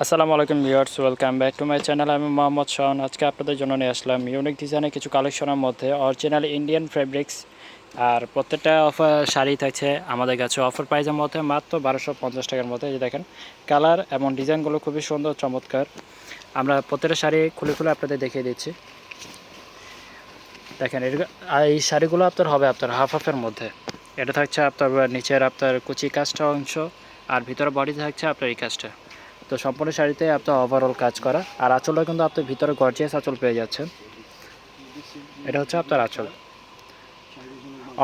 আসসালামু আলাইকুম viewers, welcome back to my channel. আমি মোহাম্মদ শাহন আজকে আপনাদের জন্য নিয়ে আসলাম ইউনিক ডিজাইনের কিছু কালেকশনের মধ্যে অরিজিনাল ইন্ডিয়ান ফেব্রিক্স আর প্রত্যেকটা অফার শাড়ি থাকছে আমাদের কাছে। অফার প্রাইজের মধ্যে মাত্র বারোশো পঞ্চাশ টাকার মধ্যে। যে দেখেন কালার এবং ডিজাইনগুলো খুবই সুন্দর, চমৎকার। আমরা প্রত্যেকটা শাড়ি খুলে খুলে আপনাদের দেখিয়ে দিচ্ছি। দেখেন, এর- এই শাড়িগুলো আপনার হবে আপনার হাফ হাফের মধ্যে। এটা থাকছে আপনার নিচের আপনার কুচি কাজটা অংশ, আর ভিতরে বডি থাকছে আপনার এই কাজটা। তো সম্পূর্ণ শাড়িতে আপনার ওভারঅল কাজ করা। আর আঁচলও কিন্তু আপনি ভিতরে গর্জিয়াস আঁচল পেয়ে যাচ্ছেন। এটা হচ্ছে আপনার আঁচল।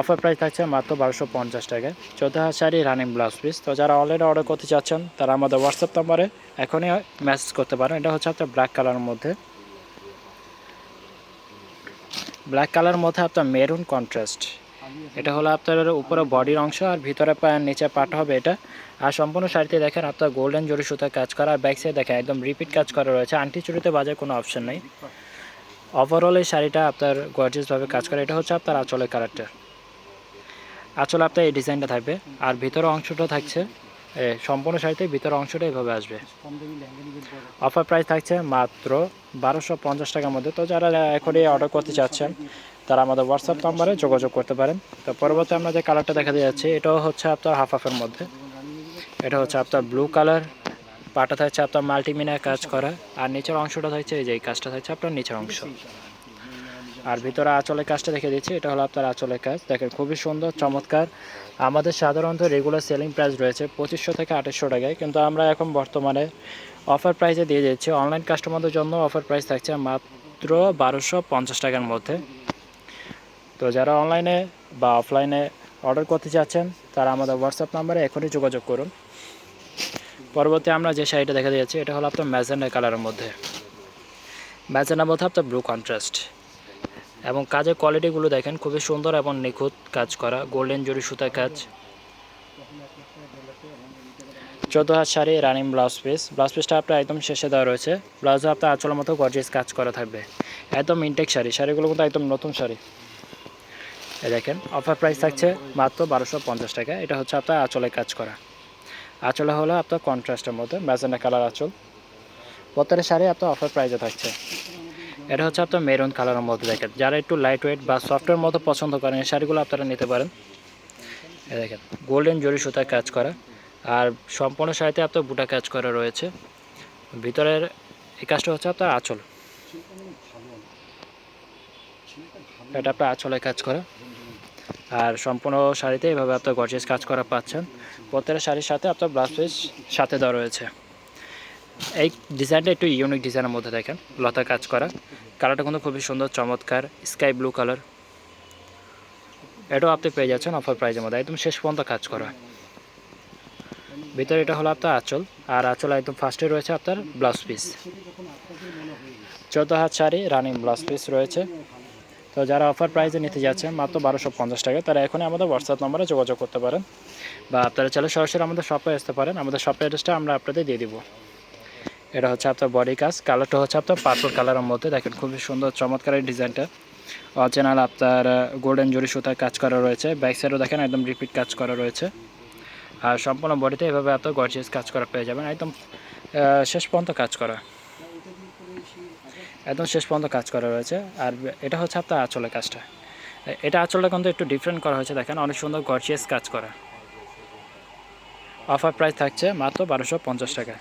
অফার প্রাইস থাকছে মাত্র বারোশো পঞ্চাশ টাকায়। চোদ্দ হাজার শাড়ি রানিং ব্লাউজ পিস তো যারা অনলাইনে অর্ডার করতে চাচ্ছেন, তারা আমাদের হোয়াটসঅ্যাপ নাম্বারে এখনই মেসেজ করতে পারেন। এটা হচ্ছে আপনার ব্ল্যাক কালারের মধ্যে। ব্ল্যাক কালারের মধ্যে আপনার মেরুন কন্ট্রাস্ট এটা হলো আপনার উপরে বডির অংশ আর ভিতরে পা- নিচে পাট হবে এটা। আর সম্পূর্ণ শাড়িতে দেখেন আপনার গোল্ডেন জরি সুতার কাজ করা, আর ব্যাক সাইড দেখেন একদম রিপিট কাজ করা রয়েছে। আন্টি চুরিতে বাজার কোনো অপশন নেই। ওভারঅল এই শাড়িটা আপনার গর্জিয়াসভাবে কাজ করে। এটা হচ্ছে আপনার আঁচলের কালারটা আঁচলে আপনার এই ডিজাইনটা থাকবে। আর ভিতরে অংশটা থাকছে সম্পূর্ণ শাড়িতে ভিতরে অংশটা এইভাবে আসবে। অফার প্রাইস থাকছে মাত্র বারোশো পঞ্চাশ টাকার মধ্যে। তো যারা এখনই অর্ডার করতে চাচ্ছেন তারা আমাদের হোয়াটসঅ্যাপ নাম্বারে যোগাযোগ করতে পারেন। তো পরবর্তী আমরা যে কালারটা দেখা যাচ্ছে, এটাও হচ্ছে আপনার হাফ হাফের মধ্যে। এটা হচ্ছে আপনার ব্লু কালার পাটা থাকছে আপনার মাল্টিমিনার কাজ করা, আর নিচের অংশটা থাকছে এই যে এই কাজটা থাকছে আপনার নিচের অংশ। আর ভিতরে আঁচলের কাজটা দেখে দিচ্ছি, এটা হলো আপনার আঁচলের কাজ। দেখেন খুবই সুন্দর, চমৎকার। আমাদের সাধারণত রেগুলার সেলিং প্রাইস রয়েছে পঁচিশশো থেকে আঠাশশো টাকায়, কিন্তু আমরা এখন বর্তমানে অফার প্রাইসে দিয়ে দিচ্ছি। অনলাইন কাস্টমারদের জন্য অফার প্রাইস থাকছে মাত্র বারোশো পঞ্চাশ টাকার মধ্যে। তো যারা অনলাইনে বা অফলাইনে অর্ডার করতে চাচ্ছেন তারা আমাদের হোয়াটসঅ্যাপ নাম্বারে এখনই যোগাযোগ করুন। পরবর্তী আমরা যে শাড়িটা দেখা যাচ্ছে, এটা হলো আপনার ম্যাজেন্ডা কালারের মধ্যে। ম্যাজেন্ডার মধ্যে আপনার ব্লু কন্ট্রাস্ট এবং কাজের কোয়ালিটিগুলো দেখেন, খুবই সুন্দর এবং নিখুঁত কাজ করা গোল্ডেন জরি সুতার কাজ। চোদ্দ হাত sari running blouse piece blouse পিসটা আপনার একদম শেষে দেওয়া রয়েছে। ব্লাউজে আপনার আঁচলের মতো গর্জিয়াস কাজ করা থাকবে। একদম ইনটেক শাড়ি। শাড়িগুলো কিন্তু একদম নতুন শাড়ি। দেখেন অফার প্রাইস থাকছে মাত্র বারোশো পঞ্চাশ টাকা। এটা হচ্ছে আপনার আঁচলে কাজ করা। আঁচলে হলো আপনার কন্ট্রাস্টের মধ্যে ম্যাজেন্ডা কালার আঁচল। প্রত্যেকটা শাড়ি আপনার অফার প্রাইসে থাকছে। এটা হচ্ছে আপনার মেরুন কালারের মধ্যে দেখেন। যারা একটু লাইট ওয়েট বা সফটওয়্যার মতো পছন্দ করেন, এই শাড়িগুলো আপনারা নিতে পারেন। দেখেন গোল্ডেন জরি সুতার কাজ করা। আর সম্পূর্ণ শাড়িতে আপনার বুটা কাজ করা রয়েছে। ভিতরের এই কাজটা হচ্ছে আপনার আঁচল। এটা আপনার আঁচলে কাজ করা। আর সম্পূর্ণ শাড়িতে এভাবে আপনার গর্জেস কাজ করা পাচ্ছেন। প্রত্যেকটা শাড়ির সাথে আপনার ব্লাউজ পিস সাথে দেওয়া রয়েছে। এই ডিজাইনটা একটু ইউনিক ডিজাইনের মধ্যে দেখেন, লতা কাজ করা। কালারটা কিন্তু খুবই সুন্দর, চমৎকার স্কাই ব্লু কালার এটাও আপনি পেয়ে যাচ্ছেন অফার প্রাইজের মধ্যে, একদম শেষ পর্যন্ত কাজ করা। ভিতরে এটা হলো আপনার আঁচল, আর আঁচল একদম ফার্স্টে রয়েছে আপনার ব্লাউজ পিস চোদ্দ হাত শাড়ি রানিং ব্লাউজ পিস রয়েছে। তো যারা অফার প্রাইজে নিতে যাচ্ছেন, মাত্র বারোশো পঞ্চাশ টাকা, তারা এখনই আমাদের হোয়াটসঅ্যাপ নম্বরে যোগাযোগ করতে পারেন বা আপনারা চাইলে সরাসরি আমাদের শপে আসতে পারেন। আমাদের শপের অ্যাড্রেসটা আমরা আপনাদের দিয়ে দিব। এটা হচ্ছে আপনার বডি কাজ কালারটা হচ্ছে আপনার পার্পল কালারের মধ্যে। দেখেন খুবই সুন্দর, চমৎকার এই ডিজাইনটা। অরিজিনাল আপনার গোল্ডেন জরি সুতার কাজ করা রয়েছে। ব্যাক সাইডও দেখেন একদম রিপিট কাজ করা রয়েছে। আর সম্পূর্ণ বডিতে এভাবে এত গর্জিয়াস কাজ করা পেয়ে যাবেন। একদম শেষ পর্যন্ত কাজ করা। একদম শেষ পর্যন্ত কাজ করা রয়েছে। আর এটা হচ্ছে আপনার আঁচলের কাজটা। এটা আঁচলটা কিন্তু একটু ডিফারেন্ট করা হয়েছে, দেখেন, অনেক সুন্দর গর্জিয়াস কাজ করা। অফার প্রাইস থাকছে মাত্র বারোশো পঞ্চাশ টাকা।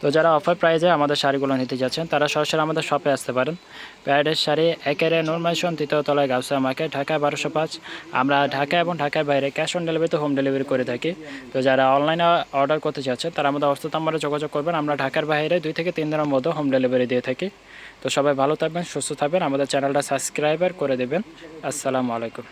তো যারা অফার প্রাইজে আমাদের শাড়িগুলো নিতে যাচ্ছেন, তারা সরাসরি আমাদের শপে আসতে পারেন। প্যারেডের শাড়ি একেরে নর্মাইশন তৃতীয় তলায় গাউসা মার্কেট ঢাকা বারোশো পাঁচ। আমরা ঢাকা এবং ঢাকার বাইরে ক্যাশ অন ডেলিভারিতে হোম ডেলিভারি করে থাকি। তো যারা অনলাইনে অর্ডার করতে চাচ্ছেন তারা আমাদের অস্ত নাম্বারে যোগাযোগ করবেন। আমরা ঢাকার বাইরে দুই থেকে তিন দিনের মধ্যে হোম ডেলিভারি দিয়ে থাকি। তো সবাই ভালো থাকবেন, সুস্থ থাকবেন। আমাদের চ্যানেলটা সাবস্ক্রাইবার করে দেবেন। আসসালামু আলাইকুম।